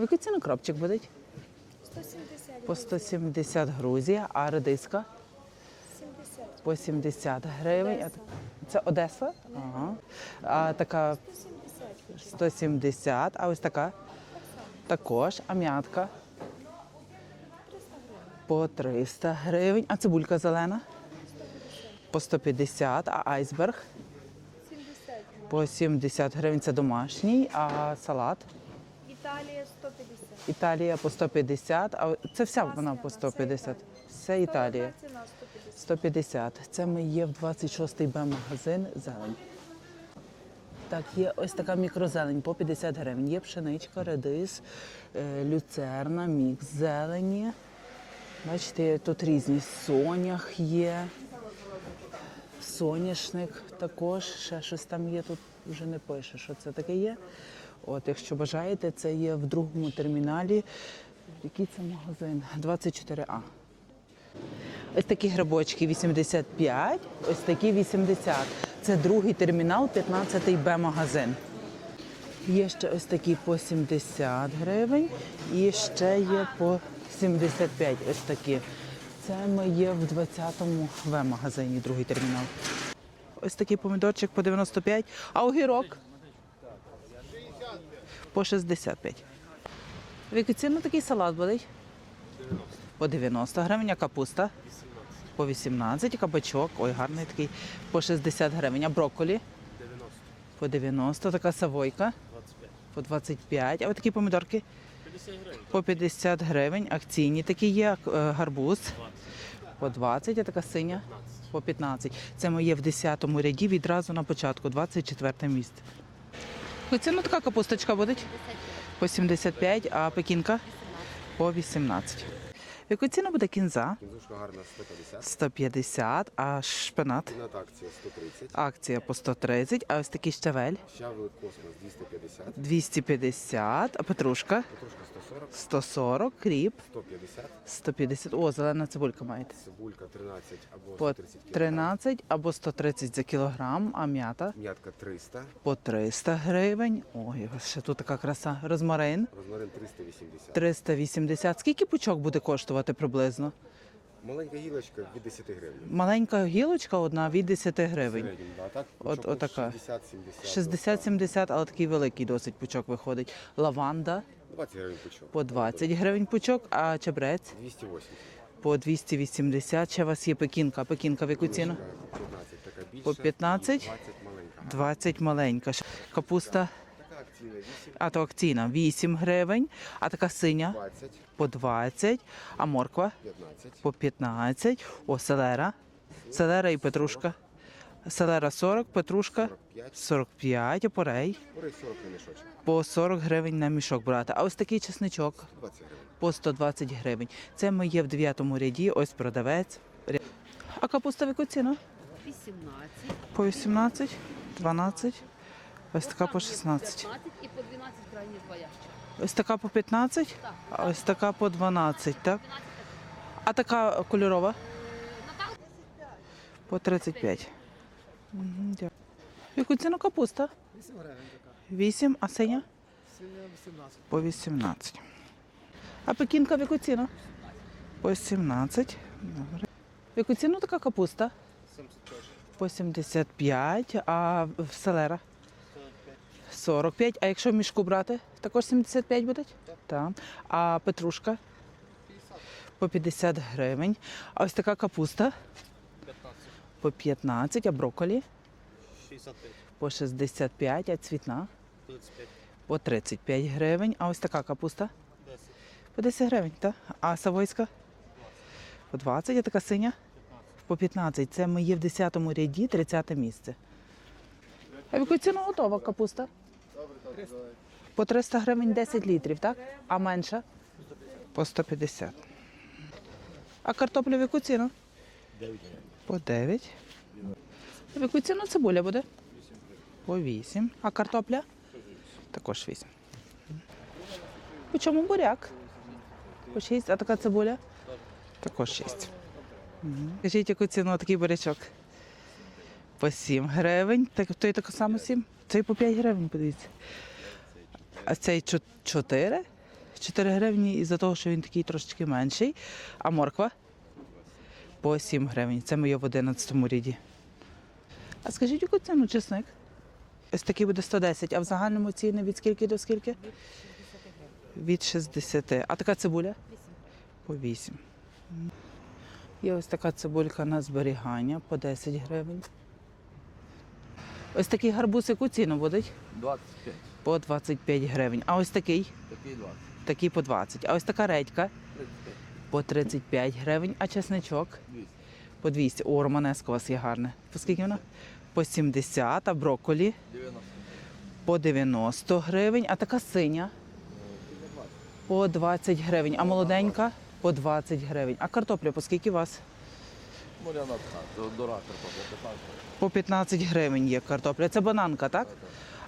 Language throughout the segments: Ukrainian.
в яку ціну буде? 170. По 170 Грузія, а редиска 70. по 70 гривень. А Це Одеса? Ага. А така 170. 170, а ось така також, а м'ятка по 300 гривень, а цибулька зелена по 150, а айсберг 70. по 70 гривень. Це домашній, а салат Італія 150. Італія по 150, а це вся вона по 150. Італія. Все Італія. 150. 150. Це ми є в 26-й Б-магазин зелень. Так, є ось така мікрозелень по 50 гривень. Є пшеничка, редис, е, люцерна, мікс зелені. Бачите, тут різні сонях є. Соняшник також, ще щось там є, тут вже не пише, що це таке є. От, якщо бажаєте, це є в другому терміналі. Який це магазин? 24А. Ось такі грибочки 85, ось такі 80. Це другий термінал, 15-й Б-магазин. Є ще ось такі по 70 гривень і ще є по 75 ось такі. Це ми є в 20-му В-магазині, другий термінал. Ось такий помідорчик по 95, а огірок по 65. В яку ціну такий салат буде? По 90 гривень, а капуста? По 18, кабачок, ой, гарний такий, по 60 гривень, а брокколі? 90, По 90, така савойка 25, по 25, а ось такі помідорки 50 гривень, по 50 гривень, акційні такі є, е, гарбуз 20, по 20, а така синя 15. по 15. Це моє в 10 ряді відразу на початку, 24 місце. Ціну така капусточка буде? По 75, а пекінка? По 18. Яку ціну буде кінза? Кінзушка гарна 150. 150, а шпинат? Кінат акція 130. Акція по 130, а ось такий щавель Щавелик космос 250. 250, а петрушка Петрушка 140. 140, кріп 150. 150. О, зелена цибулька маєте. Цибулька 13 або По 130 кг. 13 або 130 за кілограм, а м'ята М'ятка 300. по 300 гривень. Ой, ще тут така краса. Розмарин Розмарин 380. 380. Скільки пучок буде коштувати приблизно? Маленька гілочка від 10 гривень. Маленька гілочка одна від 10 гривень. середньому, да, так? От- Пучок отака. 60-70. 60-70, але такий великий досить пучок виходить. Лаванда 20 гривень пучок. по 20 гривень пучок, а чебрець 280. по 280. Ще у вас є пекінка. Пекінка в яку ціну? По 15, така більша. По 15? 20 маленька. 20 маленька. Капуста, Така 8, а то акційна 8 гривень, а така синя 20, по 20, а морква 15. по 15. О, селера. Селера і петрушка. Селера 40, петрушка 45. 45, опорей Порей 40 на мішочок. по 40 гривень на мішок брати. А ось такий чесничок 20 по 120 гривень. Це ми є в 9 ряді, ось продавець. А капуста в яку ціну? 18, По 18, 12, ось така по 16. 15 і по 12 крайні два ящика. Ось така по 15, Так. а ось така по 12, так? А така кольорова? По 35. Мгм, дякую. Яку ціну капуста? 8 гривень така. 8, а синя? Синя 18. По 18. А пекінка в яку ціну? По 17. Добре. В яку ціну така капуста? 75. По 75, а в селера? 45. А якщо в мішку брати, також 75 буде? Так. А петрушка? По 50 гривень. А ось така капуста 15. по 15, а брокколі 65. по 65, а цвітна 35. по 35 гривень. А ось така капуста 10. по 10 гривень, так? А савойська? По 20, а така синя? По 15. Це ми є в 10 ряді, 30 місце. А в яку ціну готова капуста? По 300 гривень 10 літрів, так? А менша? По 150. А картопля в яку ціну? 9 По 9. В яку ціну цибуля буде? По 8. А картопля? Також 8. По чому буряк? По 6. А така цибуля? Також 6. Мгм. Скажіть, яку ціну такий бурячок? По 7 гривень. Так, той так само 7? Цей по 5 гривень, подивіться. А цей 4? 4 гривні із-за того, що він такий трошечки менший. А морква? По 7 гривень. Це моє в 11 ряді. А скажіть, яку ціну чесник? Ось такий буде 110, а в загальному ціни від скільки до скільки? Від 60. А така цибуля? По 8. Є ось така цибулька на зберігання по 10 гривень. Ось такий гарбуз яку ціну буде? 25. По 25 гривень. А ось такий? Такий 20. Такий по 20. А ось така редька 35. по 35 гривень, а чесничок 200. по 200. О, романеско у вас є гарне. По скільки вона? По 70, а брокколі 90. по 90 гривень, а така синя по 20 гривень, а молоденька по 20 гривень. А картопля по скільки у вас? Моряна така, до, до ракер, по 15. По 15 гривень є картопля. Це бананка, так?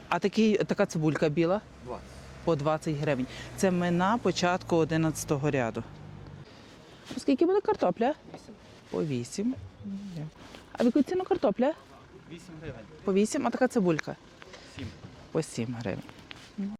А такий, така цибулька біла 20. по 20 гривень. Це ми на початку 11-го ряду. Скільки буде картопля? По 8. А в яку ціну картопля? 8 гривень. По 8, а така цибулька? 7. По 7 гривень.